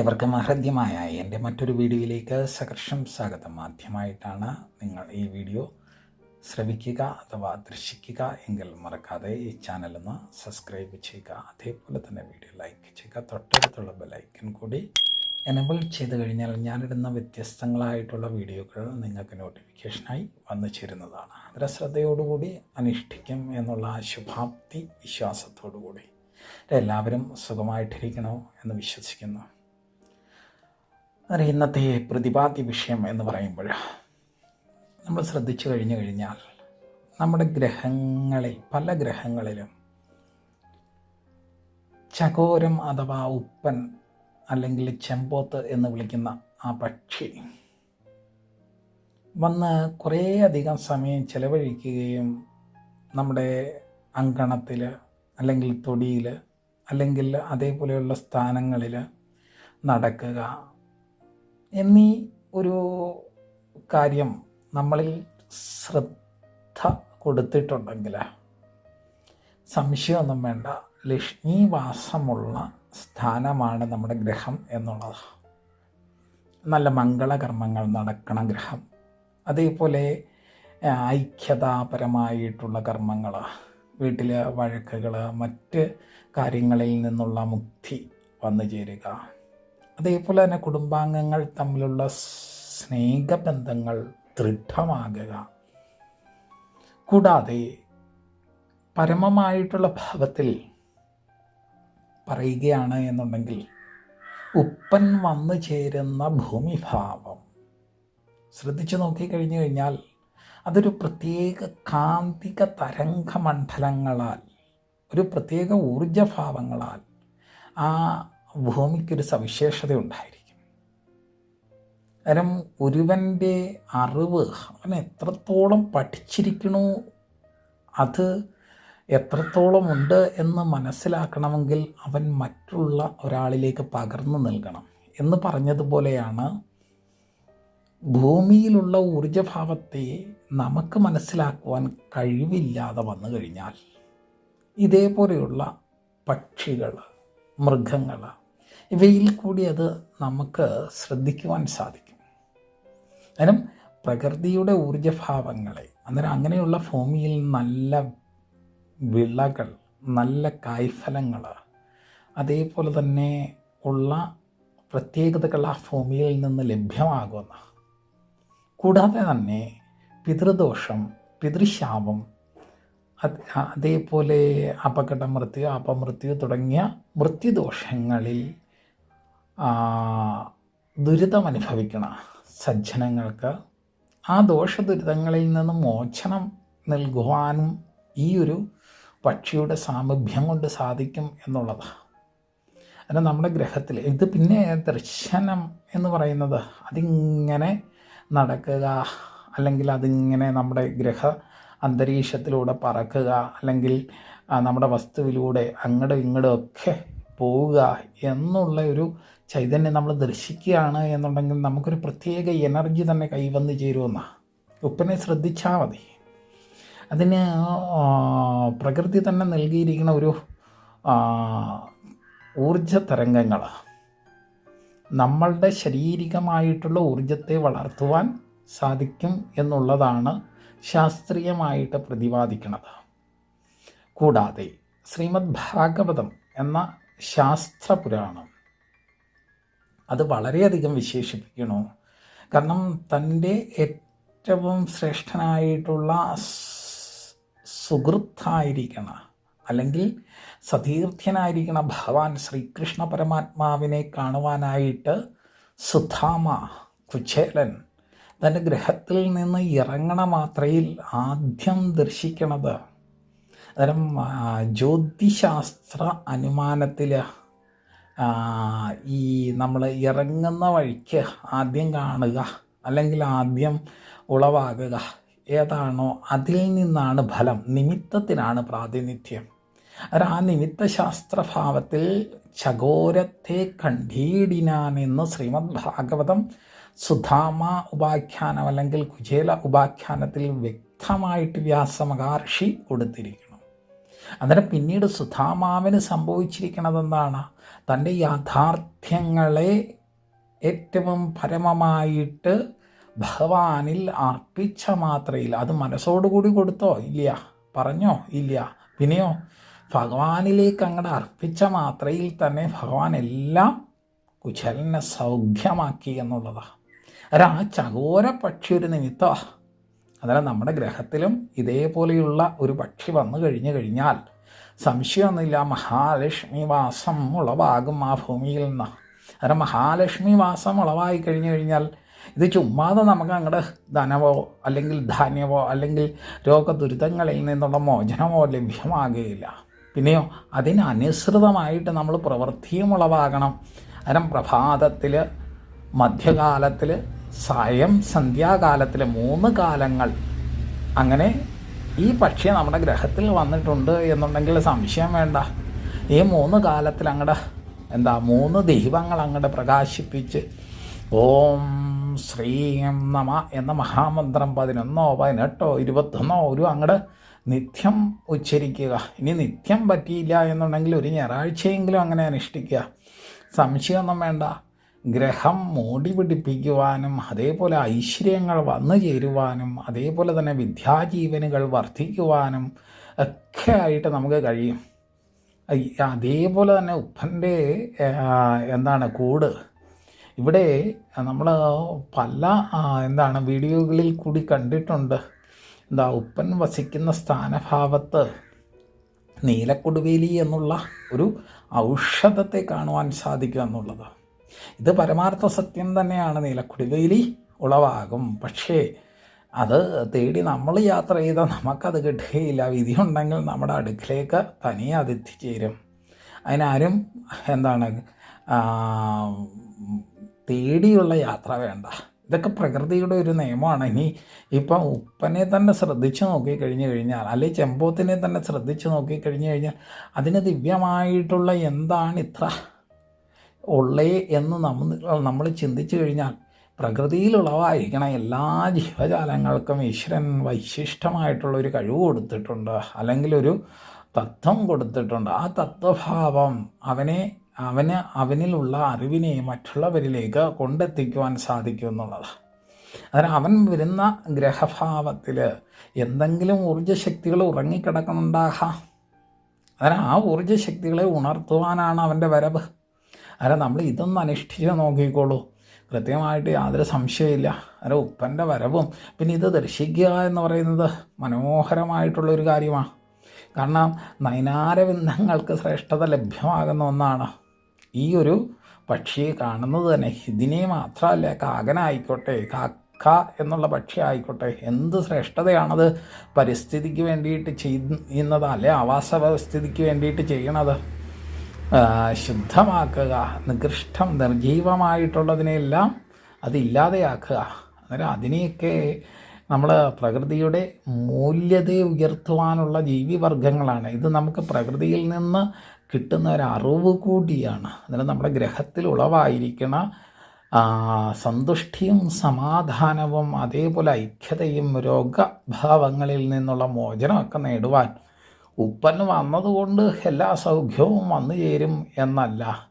എവർക്കും അഹൃദ്യമായ എന്റെ മറ്റൊരു വീഡിയോയിലേക്ക് സകർഷം സ്വാഗതം. ആദ്യമായിട്ടാണ് നിങ്ങൾ ഈ വീഡിയോ ശ്രവിക്കുക അഥവാ ദർശിക്കുക എങ്കിൽ മറക്കാതെ ഈ ചാനലൊന്ന് സബ്സ്ക്രൈബ് ചെയ്യുക. അതേപോലെ തന്നെ വീഡിയോ ലൈക്ക് ചെയ്യുക. തൊട്ടടുത്തുള്ള ബെലൈക്കൻ കൂടി എനബിൾ ചെയ്ത് കഴിഞ്ഞാൽ ഞാനിടുന്ന വ്യത്യസ്തങ്ങളായിട്ടുള്ള വീഡിയോകൾ നിങ്ങൾക്ക് നോട്ടിഫിക്കേഷനായി വന്നു ചേരുന്നതാണ്. അതിന്റെ ശ്രദ്ധയോടുകൂടി അനുഷ്ഠിക്കും എന്നുള്ള ശുഭാപ്തി വിശ്വാസത്തോടു കൂടി എല്ലാവരും സുഖമായിട്ടിരിക്കണോ എന്ന് വിശ്വസിക്കുന്നു. അന്നേരം ഇന്നത്തെ പ്രതിപാദ്യ വിഷയം എന്ന് പറയുമ്പോൾ നമ്മൾ ശ്രദ്ധിച്ചു കഴിഞ്ഞു കഴിഞ്ഞാൽ നമ്മുടെ ഗ്രഹങ്ങളിൽ പല ഗ്രഹങ്ങളിലും ചകോരം അഥവാ ഉപ്പൻ അല്ലെങ്കിൽ ചെമ്പോത്ത് എന്ന് വിളിക്കുന്ന ആ പക്ഷി വന്ന് കുറേയധികം സമയം ചിലവഴിക്കുകയും നമ്മുടെ അങ്കണത്തിൽ അല്ലെങ്കിൽ തൊടിയിൽ അല്ലെങ്കിൽ അതേപോലെയുള്ള സ്ഥാനങ്ങളിൽ നടക്കുക എന്നീ ഒരു കാര്യം നമ്മളിൽ ശ്രദ്ധ കൊടുത്തിട്ടുണ്ടെങ്കിൽ സംശയമൊന്നും വേണ്ട. ലക്ഷ്മി വാസമുള്ള സ്ഥാനമാണ് നമ്മുടെ ഗ്രഹം എന്നുള്ളത്. നല്ല മംഗളകർമ്മങ്ങൾ നടക്കണ ഗ്രഹം. അതേപോലെ ഐക്യതാപരമായിട്ടുള്ള കർമ്മങ്ങൾ വീട്ടിലെ വഴക്കുകൾ മറ്റ് കാര്യങ്ങളിൽ നിന്നുള്ള മുക്തി വന്നു ചേരുക. അതേപോലെ തന്നെ കുടുംബാംഗങ്ങൾ തമ്മിലുള്ള സ്നേഹബന്ധങ്ങൾ ദൃഢമാകുക. കൂടാതെ പരമമായിട്ടുള്ള ഭാവത്തിൽ പറയുകയാണ് എന്നുണ്ടെങ്കിൽ ഉപ്പൻ വന്നു ചേരുന്ന ഭൂമിഭാവം. ശ്രദ്ധിച്ചു നോക്കിക്കഴിഞ്ഞു കഴിഞ്ഞാൽ അതൊരു പ്രത്യേക കാന്തിക തരംഗമണ്ഡലങ്ങളാൽ ഒരു പ്രത്യേക ഊർജഭാവങ്ങളാൽ ആ ഭൂമിക്കൊരു സവിശേഷത ഉണ്ടായിരിക്കും കാരണം ഒരുവന്റെ അറിവ് അവൻ എത്രത്തോളം പഠിച്ചിരിക്കണു അത് എത്രത്തോളം ഉണ്ട് എന്ന് മനസ്സിലാക്കണമെങ്കിൽ അവൻ മറ്റുള്ള ഒരാളിലേക്ക് പകർന്നു നൽകണം. എന്ന് പറഞ്ഞതുപോലെയാണ് ഭൂമിയിലുള്ള ഊർജഭാവത്തെ നമുക്ക് മനസ്സിലാക്കുവാൻ കഴിവില്ലാതെ വന്നു കഴിഞ്ഞാൽ ഇതേപോലെയുള്ള പക്ഷികൾ മൃഗങ്ങൾ ഇവയിൽ കൂടി അത് നമുക്ക് ശ്രദ്ധിക്കുവാൻ സാധിക്കും. കാരണം പ്രകൃതിയുടെ ഊർജഭാവങ്ങളെ അന്നേരം അങ്ങനെയുള്ള ഭൂമിയിൽ നല്ല വിളകൾ നല്ല കായ്ഫലങ്ങൾ അതേപോലെ തന്നെ ഉള്ള പ്രത്യേകതകൾ ആ ഭൂമിയിൽ നിന്ന് ലഭ്യമാകുന്ന കൂടാതെ തന്നെ പിതൃദോഷം പിതൃശാപം അതേപോലെ അപകടമൃത്യു അപമൃത്യു തുടങ്ങിയ മൃത്യുദോഷങ്ങളിൽ ദുരിതമനുഭവിക്കണ സജ്ജനങ്ങൾക്ക് ആ ദോഷ ദുരിതങ്ങളിൽ നിന്നും മോചനം നൽകുവാനും ഈ ഒരു പക്ഷിയുടെ സാമീപ്യം കൊണ്ട് സാധിക്കും എന്നുള്ളതാണ് അല്ല നമ്മുടെ ഗ്രഹത്തിൽ ഇത് പിന്നെ ദർശനം എന്ന് പറയുന്നത് അതിങ്ങനെ നടക്കുക അല്ലെങ്കിൽ അതിങ്ങനെ നമ്മുടെ ഗ്രഹ അന്തരീക്ഷത്തിലൂടെ പറക്കുക അല്ലെങ്കിൽ നമ്മുടെ വസ്തുവിലൂടെ അങ്ങോട്ടും ഇങ്ങോട്ടും ഒക്കെ പോവുക എന്നുള്ള ഒരു ചൈതന്യം നമ്മൾ ദർശിക്കുകയാണ് എന്നുണ്ടെങ്കിൽ നമുക്കൊരു പ്രത്യേക എനർജി തന്നെ കൈവന്ന് ചേരുമെന്നാണ് ഉപ്പനെ ശ്രദ്ധിച്ചാൽ മതി. അതിന് പ്രകൃതി തന്നെ നൽകിയിരിക്കുന്ന ഒരു ഊർജ തരംഗങ്ങൾ നമ്മളുടെ ശാരീരികമായിട്ടുള്ള ഊർജത്തെ വളർത്തുവാൻ സാധിക്കും എന്നുള്ളതാണ് ശാസ്ത്രീയമായിട്ട് പ്രതിപാദിക്കുന്നത് കൂടാതെ ശ്രീമദ് ഭാഗവതം എന്ന ശാസ്ത്രപുരാണം. അത് വളരെയധികം വിശേഷിപ്പിക്കണു കാരണം തന്റെ ഏറ്റവും ശ്രേഷ്ഠനായിട്ടുള്ള സുഹൃത്തായിരിക്കണ അല്ലെങ്കിൽ സതീർത്ഥ്യനായിരിക്കണ ഭഗവാൻ ശ്രീകൃഷ്ണ പരമാത്മാവിനെ കാണുവാനായിട്ട് സുധാമ കുചേലൻ തന്റെ ഗ്രഹത്തിൽ നിന്ന് ഇറങ്ങണ മാത്രയിൽ ആദ്യം ദർശിക്കണത് അന്നേരം ജ്യോതിശാസ്ത്ര അനുമാനത്തിൽ ഈ നമ്മൾ ഇറങ്ങുന്ന വഴിക്ക് ആദ്യം കാണുക അല്ലെങ്കിൽ ആദ്യം ഉളവാകുക ഏതാണോ അതിൽ നിന്നാണ് ഫലം നിമിത്തത്തിനാണ് പ്രാതിനിധ്യം. അത് ആ നിമിത്തശാസ്ത്രഭാവത്തിൽ ചകോരത്തെ കണ്ടീടിനാനെന്ന് ശ്രീമദ് ഭാഗവതം സുധാമ ഉപാഖ്യാനം അല്ലെങ്കിൽ കുചേല ഉപാഖ്യാനത്തിൽ വ്യക്തമായിട്ട് വ്യാസമഹർഷി കൊടുത്തിരിക്കുന്നു. അന്നേരം പിന്നീട് സുധാമാവിന് സംഭവിച്ചിരിക്കണതെന്താണ്? തന്റെ യാഥാർത്ഥ്യങ്ങളെ ഏറ്റവും പരമമായിട്ട് ഭഗവാനിൽ അർപ്പിച്ച മാത്രയിൽ അത് മനസ്സോടുകൂടി കൊടുത്തോ? ഇല്ല. പറഞ്ഞോ? ഇല്ല. പിന്നെയോ? ഭഗവാനിലേക്ക് അങ്ങോട്ട് അർപ്പിച്ച മാത്രയിൽ തന്നെ ഭഗവാൻ എല്ലാം കുശലനെ സൗഖ്യമാക്കി എന്നുള്ളതാണ് അല്ല ആ ചകോര പക്ഷി ഒരു നിമിത്തമാണ് അതായത് നമ്മുടെ ഗ്രഹത്തിലും ഇതേപോലെയുള്ള ഒരു പക്ഷി വന്നു കഴിഞ്ഞു കഴിഞ്ഞാൽ സംശയമൊന്നുമില്ല. മഹാലക്ഷ്മി വാസം ഉളവാകും ആ ഭൂമിയിൽ നിന്ന്. അതായത് മഹാലക്ഷ്മി വാസം ഉളവായി കഴിഞ്ഞു കഴിഞ്ഞാൽ ഇത് ചുമ്മാതെ നമുക്ക് അങ്ങോട്ട് ധനവോ അല്ലെങ്കിൽ ധാന്യമോ അല്ലെങ്കിൽ രോഗദുരിതങ്ങളിൽ നിന്നുള്ള മോചനമോ ലഭ്യമാകുകയില്ല. പിന്നെയോ അതിനനുസൃതമായിട്ട് നമ്മൾ പ്രവൃത്തിയും ഉളവാകണം അരം പ്രഭാതത്തിൽ മധ്യകാലത്തിൽ സായം സന്ധ്യാകാലത്തിലെ മൂന്ന് കാലങ്ങൾ. അങ്ങനെ ഈ പക്ഷി നമ്മുടെ ഗ്രഹത്തിൽ വന്നിട്ടുണ്ട് എന്നുണ്ടെങ്കിൽ സംശയം വേണ്ട. ഈ മൂന്ന് കാലത്തിൽ അങ്ങടെ എന്താ മൂന്ന് ദൈവങ്ങൾ അങ്ങടെ പ്രകാശിപ്പിച്ച് ഓം ശ്രീം നമ എന്ന മഹാമന്ത്രം പതിനൊന്നോ പതിനെട്ടോ ഇരുപത്തൊന്നോ ഒരു അങ്ങടെ നിത്യം ഉച്ചരിക്കുക. ഇനി നിത്യം പറ്റിയില്ല എന്നുണ്ടെങ്കിൽ ഒരു ഞായറാഴ്ചയെങ്കിലും അങ്ങനെ അനുഷ്ഠിക്കുക. സംശയമൊന്നും വേണ്ട. ഗ്രഹം മോടി പിടിപ്പിക്കുവാനും അതേപോലെ ഐശ്വര്യങ്ങൾ വന്നു ചേരുവാനും അതേപോലെ തന്നെ വിദ്യാജീവനുകൾ വർദ്ധിക്കുവാനും ഒക്കെ ആയിട്ട് നമുക്ക് കഴിയും. അതേപോലെ തന്നെ ഉപ്പന്റെ എന്താണ് കൂട്. ഇവിടെ നമ്മൾ പല എന്താണ് വീഡിയോകളിൽ കൂടി കണ്ടിട്ടുണ്ട്. എന്താ ഉപ്പൻ വസിക്കുന്ന സ്ഥാനഭാവത്ത് നീലക്കൊടുവേലി എന്നുള്ള ഒരു ഔഷധത്തെ കാണുവാൻ സാധിക്കുക എന്നുള്ളത്. ഇത് പരമാർത്ഥ സത്യം തന്നെയാണ്. നീലക്കുടിവേലി ഉളവാകും. പക്ഷേ അത് തേടി നമ്മൾ യാത്ര ചെയ്താൽ നമുക്കത് കിട്ടുകയില്ല. വിധിയുണ്ടെങ്കിൽ നമ്മുടെ അടുക്കിലേക്ക് തനിയെ അത് എത്തിച്ചേരും അതിനാരും എന്താണ് തേടിയുള്ള യാത്ര വേണ്ട. ഇതൊക്കെ പ്രകൃതിയുടെ ഒരു നിയമമാണ്. ഇനി ഇപ്പം ഉപ്പനെ തന്നെ ശ്രദ്ധിച്ചു നോക്കിക്കഴിഞ്ഞു കഴിഞ്ഞാൽ അല്ലെങ്കിൽ ചെമ്പോത്തിനെ തന്നെ ശ്രദ്ധിച്ചു നോക്കിക്കഴിഞ്ഞു കഴിഞ്ഞാൽ അതിന് ദിവ്യമായിട്ടുള്ള എന്താണ് ഇത്ര ഉള്ളേ എന്ന് നമ്മൾ നമ്മൾ ചിന്തിച്ചു കഴിഞ്ഞാൽ പ്രകൃതിയിലുള്ളവായിരിക്കണം എല്ലാ ജീവജാലങ്ങൾക്കും ഈശ്വരൻ വൈശിഷ്ടമായിട്ടുള്ള ഒരു കഴിവ് കൊടുത്തിട്ടുണ്ട്. അല്ലെങ്കിൽ ഒരു തത്വം കൊടുത്തിട്ടുണ്ട്. ആ തത്വഭാവം അവനെ അവന് അവനിലുള്ള അറിവിനെ മറ്റുള്ളവരിലേക്ക് കൊണ്ടെത്തിക്കുവാൻ സാധിക്കും എന്നുള്ളതാണ് അതിന് അവൻ വരുന്ന ഗ്രഹഭാവത്തിൽ എന്തെങ്കിലും ഊർജശക്തികൾ ഉറങ്ങിക്കിടക്കുന്നുണ്ടാകാം. അതിന് ആ ഊർജശക്തികളെ ഉണർത്തുവാനാണ് അവന്റെ വരവ്. അല്ല നമ്മൾ ഇതൊന്ന് അനുഷ്ഠിച്ച് നോക്കിക്കോളൂ. കൃത്യമായിട്ട് യാതൊരു സംശയമില്ല അല്ല ഉപ്പന്റെ വരവും. പിന്നെ ഇത് ദർശിക്കുക എന്ന് പറയുന്നത് മനോഹരമായിട്ടുള്ള ഒരു കാര്യമാണ് കാരണം നയനാരവിന്ദങ്ങൾക്ക് ശ്രേഷ്ഠത ലഭ്യമാകുന്ന ഒന്നാണ്. ഈ ഒരു പക്ഷിയെ കാണുന്നത് തന്നെ ഇതിനെ മാത്രമല്ല കാകനായിക്കോട്ടെ കാക്ക എന്നുള്ള പക്ഷി ആയിക്കോട്ടെ എന്ത് ശ്രേഷ്ഠതയാണത് പരിസ്ഥിതിക്ക് വേണ്ടിയിട്ട് ചെയ്യുന്നത് അല്ലെ ആവാസ വ്യവസ്ഥിതിക്ക് വേണ്ടിയിട്ട് ചെയ്യണത്? ശുദ്ധമാക്കുക നികൃഷ്ടം നിർജീവമായിട്ടുള്ളതിനെല്ലാം അതില്ലാതെയാക്കുക. അന്നേരം അതിനെയൊക്കെ നമ്മൾ പ്രകൃതിയുടെ മൂല്യതയെ ഉയർത്തുവാനുള്ള ജീവിവർഗങ്ങളാണ്. ഇത് നമുക്ക് പ്രകൃതിയിൽ നിന്ന് കിട്ടുന്ന ഒരു അറിവ് കൂടിയാണ്. അന്നേരം നമ്മുടെ ഗ്രഹത്തിൽ ഉളവായിരിക്കണ സന്തുഷ്ടിയും സമാധാനവും അതേപോലെ ഐക്യതയും രോഗഭാവങ്ങളിൽ നിന്നുള്ള മോചനമൊക്കെ നേടുവാൻ ഉപ്പൻ വന്നതുകൊണ്ട് എല്ലാ സൗഖ്യവും വന്നു ചേരും എന്നല്ല.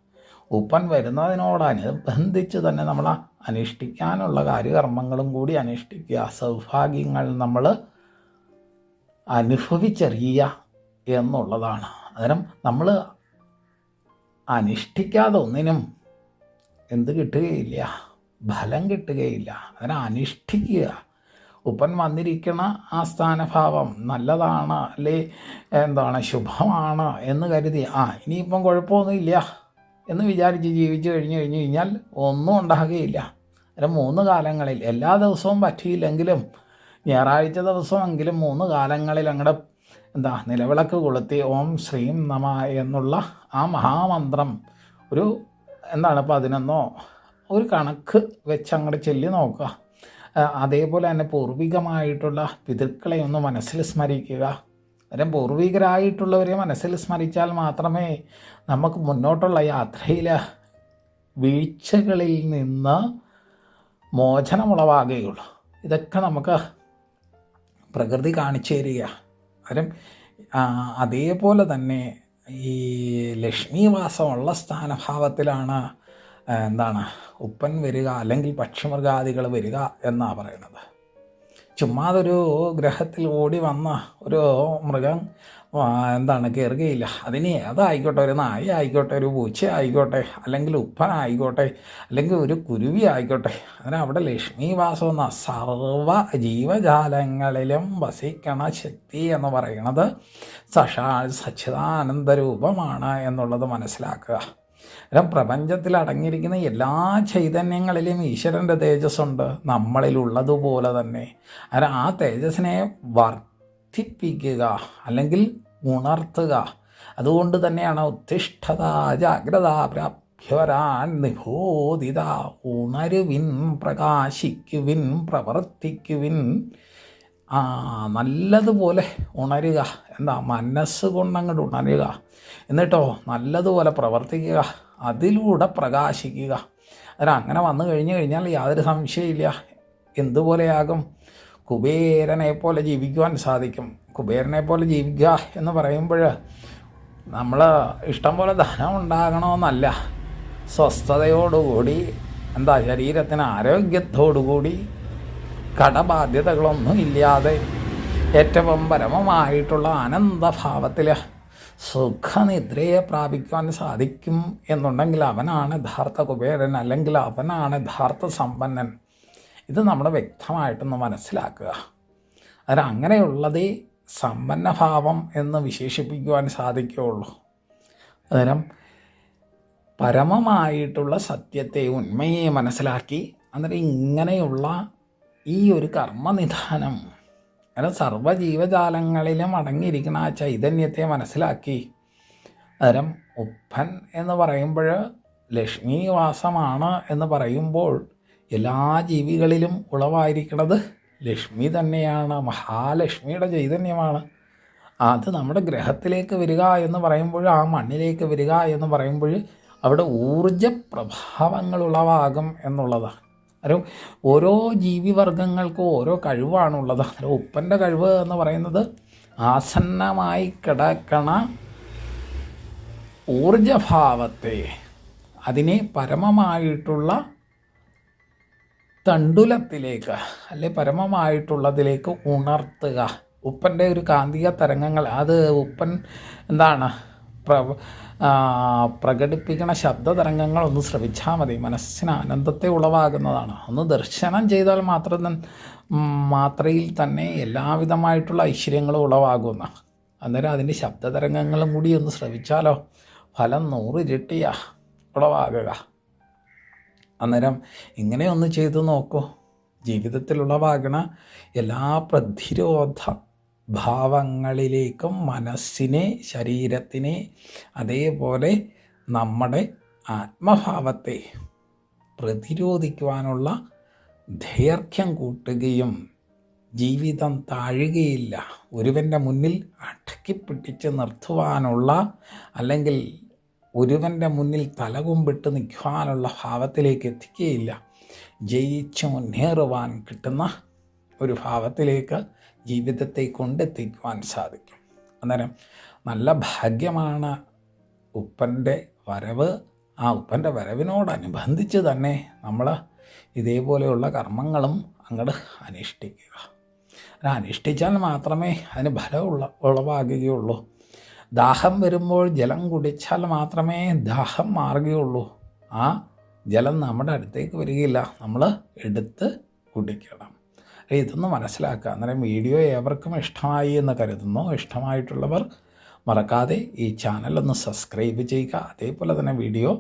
ഉപ്പൻ വരുന്നതിനോടനുബന്ധിച്ച് തന്നെ നമ്മൾ അനുഷ്ഠിക്കാനുള്ള കാര്യകർമ്മങ്ങളും കൂടി അനുഷ്ഠിക്കുക. സൗഭാഗ്യങ്ങൾ നമ്മൾ അനുഭവിച്ചറിയുക എന്നുള്ളതാണ്. അന്നേരം നമ്മൾ അനുഷ്ഠിക്കാതെ ഒന്നിനും എന്ത് കിട്ടുകയില്ല. ഫലം കിട്ടുകയില്ല. അതിനെ അനുഷ്ഠിക്കുക. ഉപ്പൻ വന്നിരിക്കുന്ന ആ സ്ഥാനഭാവം നല്ലതാണ് അല്ലേ? എന്താണ്? ശുഭമാണ് എന്ന് കരുതി. ആ ഇനിയിപ്പം കുഴപ്പമൊന്നുമില്ല എന്ന് വിചാരിച്ച് ജീവിച്ചു കഴിഞ്ഞു കഴിഞ്ഞു കഴിഞ്ഞാൽ ഒന്നും ഉണ്ടാകുകയില്ല. അല്ല മൂന്ന് കാലങ്ങളിൽ എല്ലാ ദിവസവും പറ്റിയില്ലെങ്കിലും ഞായറാഴ്ച ദിവസമെങ്കിലും മൂന്ന് കാലങ്ങളിൽ അങ്ങടെ എന്താ നിലവിളക്ക് കൊളുത്തി ഓം ശ്രീം നമ എന്നുള്ള ആ മഹാമന്ത്രം ഒരു എന്താണ് പതിനൊന്നോ ഒരു കണക്ക് വെച്ച് അങ്ങോട്ട് ചൊല്ലി നോക്കുക അതേപോലെ തന്നെ പൂർവികമായിട്ടുള്ള പിതൃക്കളെ ഒന്ന് മനസ്സിൽ സ്മരിക്കുക. അന്നേരം പൂർവികരായിട്ടുള്ളവരെ മനസ്സിൽ സ്മരിച്ചാൽ മാത്രമേ നമുക്ക് മുന്നോട്ടുള്ള യാത്രയിൽ വീഴ്ചകളിൽ നിന്ന് മോചനമുളവാകുകയുള്ളൂ. ഇതൊക്കെ നമുക്ക് പ്രകൃതി കാണിച്ചു തരിക. അന്നേരം അതേപോലെ തന്നെ ഈ ലക്ഷ്മീവാസമുള്ള സ്ഥാനഭാവത്തിലാണ് എന്താണ്? ഉപ്പൻ വരിക അല്ലെങ്കിൽ പക്ഷിമൃഗാദികൾ വരിക എന്നാണ് പറയുന്നത്. ചുമ്മാതൊരു ഗ്രഹത്തിൽ ഓടി വന്ന ഒരു മൃഗം എന്താണ് കയറുകയില്ല അതിന് ഏതായിക്കോട്ടെ ഒരു നായ ആയിക്കോട്ടെ ഒരു പൂച്ച ആയിക്കോട്ടെ അല്ലെങ്കിൽ ഉപ്പനായിക്കോട്ടെ അല്ലെങ്കിൽ ഒരു കുരുവി ആയിക്കോട്ടെ അതിന് അവിടെ ലക്ഷ്മി വാസം എന്ന സർവ ജീവജാലങ്ങളിലും വസിക്കണ ശക്തി എന്ന് പറയുന്നത് സഷാ സച്ചിദാനന്ദ രൂപമാണ് എന്നുള്ളത് മനസ്സിലാക്കുക. കാരണം പ്രപഞ്ചത്തിൽ അടങ്ങിയിരിക്കുന്ന എല്ലാ ചൈതന്യങ്ങളിലും ഈശ്വരന്റെ തേജസ്സുണ്ട്. നമ്മളിലുള്ളതുപോലെ തന്നെ. കാരണം ആ തേജസ്സിനെ വർദ്ധിപ്പിക്കുക അല്ലെങ്കിൽ ഉണർത്തുക. അതുകൊണ്ട് തന്നെയാണ് ഉത്തിഷ്ഠത ജാഗ്രത പ്രാപ്യവരാൻ നിബോധിത. ഉണരുവിൻ പ്രകാശിക്കുവിൻ പ്രവർത്തിക്കുവിൻ. ആ നല്ലതുപോലെ ഉണരുക. എന്താ മനസ്സ് കൊണ്ടങ്ങോട്ട് ഉണരുക. എന്നിട്ടോ നല്ലതുപോലെ പ്രവർത്തിക്കുക. അതിലൂടെ പ്രകാശിക്കുക. അതിന് അങ്ങനെ വന്നു കഴിഞ്ഞു കഴിഞ്ഞാൽ യാതൊരു സംശയമില്ല എന്തുപോലെയാകും? കുബേരനെ പോലെ ജീവിക്കുവാൻ സാധിക്കും. കുബേരനെ പോലെ ജീവിക്കുക എന്ന് പറയുമ്പോൾ നമ്മൾ ഇഷ്ടം പോലെ ധനം ഉണ്ടാകണമെന്നല്ല. സ്വസ്ഥതയോടുകൂടി എന്താ ശരീരത്തിന് ആരോഗ്യത്തോടുകൂടി കടബാധ്യതകളൊന്നും ഇല്ലാതെ ഏറ്റവും പരമമായിട്ടുള്ള ആനന്ദഭാവത്തിൽ സുഖനിദ്രയെ പ്രാപിക്കുവാൻ സാധിക്കും എന്നുണ്ടെങ്കിൽ അവനാണ് യഥാർത്ഥ കുബേരൻ അല്ലെങ്കിൽ അവനാണ് യഥാർത്ഥ സമ്പന്നൻ. ഇത് നമ്മൾ വ്യക്തമായിട്ടൊന്ന് മനസ്സിലാക്കുക. അതിന് അങ്ങനെയുള്ളതേ സമ്പന്നഭാവം എന്ന് വിശേഷിപ്പിക്കുവാൻ സാധിക്കുകയുള്ളൂ. അന്നേരം പരമമായിട്ടുള്ള സത്യത്തെ ഉണ്മയെ മനസ്സിലാക്കി അന്നേരം ഇങ്ങനെയുള്ള ഈ ഒരു കർമ്മനിധാനം അല്ല സർവജീവജാലങ്ങളിലും അടങ്ങിയിരിക്കുന്ന ആ ചൈതന്യത്തെ മനസ്സിലാക്കി. അന്നേരം ഉപ്പൻ എന്ന് പറയുമ്പോൾ ലക്ഷ്മിവാസമാണ് എന്ന് പറയുമ്പോൾ എല്ലാ ജീവികളിലും ഉളവായിരിക്കുന്നത് ലക്ഷ്മി തന്നെയാണ് മഹാലക്ഷ്മിയുടെ ചൈതന്യമാണ്. അത് നമ്മുടെ ഗ്രഹത്തിലേക്ക് വരിക എന്ന് പറയുമ്പോൾ ആ മണ്ണിലേക്ക് വരിക എന്ന് പറയുമ്പോൾ അവിടെ ഊർജ പ്രഭാവങ്ങൾ ഉളവാകും എന്നുള്ളതാണ്. ഒരു ഓരോ ജീവിവർഗങ്ങൾക്കും ഓരോ കഴിവാണുള്ളത്. ഒരു ഉപ്പന്റെ കഴിവ് എന്ന് പറയുന്നത് ആസന്നമായി കിടക്കണ ഊർജഭാവത്തെ അതിനെ പരമമായിട്ടുള്ള തണ്ടുലത്തിലേക്ക് അല്ലെ പരമമായിട്ടുള്ളതിലേക്ക് ഉണർത്തുക. ഉപ്പന്റെ ഒരു കാന്തിക തരംഗങ്ങൾ. അത് ഉപ്പൻ എന്താണ്? പ്ര ആ, പ്രകടിപ്പിക്കണ ശബ്ദ തരംഗങ്ങൾ ഒന്ന് ശ്രവിച്ചാൽ മതി. മനസ്സിന് ആനന്ദത്തെ ഉളവാകുന്നതാണ്. ഒന്ന് ദർശനം ചെയ്താൽ മാത്രം മാത്രയിൽ തന്നെ എല്ലാവിധമായിട്ടുള്ള ഐശ്വര്യങ്ങളും ഉളവാകുന്ന. അന്നേരം അതിന്റെ ശബ്ദ തരംഗങ്ങളും കൂടി ഒന്ന് ശ്രവിച്ചാലോ? ഫലം നൂറിരട്ടിയാ ഉളവാകുക. അന്നേരം ഇങ്ങനെ ഒന്ന് ചെയ്തു നോക്കൂ. ജീവിതത്തിൽ ഉളവാകണ എല്ലാ പ്രതിരോധ ഭാവങ്ങളിലേക്കും മനസ്സിനെ ശരീരത്തിനെ അതേപോലെ നമ്മുടെ ആത്മഭാവത്തെ പ്രതിരോധിക്കുവാനുള്ള ദൈർഘ്യം കൂട്ടുകയും ജീവിതം താഴുകയില്ല. ഒരുവന്റെ മുന്നിൽ അടക്കിപ്പിടിച്ച് നിർത്തുവാനുള്ള അല്ലെങ്കിൽ ഒരുവന്റെ മുന്നിൽ തലകുമ്പിട്ട് നിൽക്കുവാനുള്ള ഭാവത്തിലേക്ക് എത്തിക്കുകയില്ല. ജയിച്ചു മുന്നേറുവാൻ കിട്ടുന്ന ഒരു ഭാവത്തിലേക്ക് ജീവിതത്തെ കൊണ്ടെത്തിക്കുവാൻ സാധിക്കും. അന്നേരം നല്ല ഭാഗ്യമാണ് ഉപ്പന്റെ വരവ്. ആ ഉപ്പന്റെ വരവിനോടനുബന്ധിച്ച് തന്നെ നമ്മൾ ഇതേപോലെയുള്ള കർമ്മങ്ങളും അങ്ങോട്ട് അനുഷ്ഠിക്കുക. അത് അനുഷ്ഠിച്ചാൽ മാത്രമേ അതിന് ഫലം ഉള്ള ഉളവാകുകയുള്ളൂ. ദാഹം വരുമ്പോൾ ജലം കുടിച്ചാൽ മാത്രമേ ദാഹം മാറുകയുള്ളൂ. ആ ജലം നമ്മുടെ അടുത്തേക്ക് വരികയില്ല. നമ്മൾ എടുത്ത് കുടിക്കണം. ഇതൊന്ന് മനസ്സിലാക്കുക. അന്നേരം വീഡിയോ ഏവർക്കും ഇഷ്ടമായി എന്ന് കരുതുന്നു. ഇഷ്ടമായിട്ടുള്ളവർ മറക്കാതെ ഈ ചാനൽ ഒന്ന് സബ്സ്ക്രൈബ് ചെയ്യുക. അതേപോലെ തന്നെ വീഡിയോ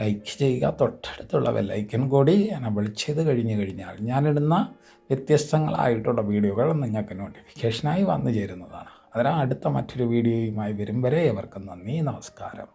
ലൈക്ക് ചെയ്യുക. തൊട്ടടുത്തുള്ള ബെല്ലൈക്കൻ കൂടി എനബിൾ ചെയ്ത് കഴിഞ്ഞ് കഴിഞ്ഞാൽ ഞാനിടുന്ന വ്യത്യസ്തങ്ങളായിട്ടുള്ള വീഡിയോകൾ നിങ്ങൾക്ക് നോട്ടിഫിക്കേഷനായി വന്നു ചേരുന്നതാണ്. അതിനാൽ അടുത്ത മറ്റൊരു വീഡിയോയുമായി വരും വരെ ഇവർക്ക് നന്ദി നമസ്കാരം.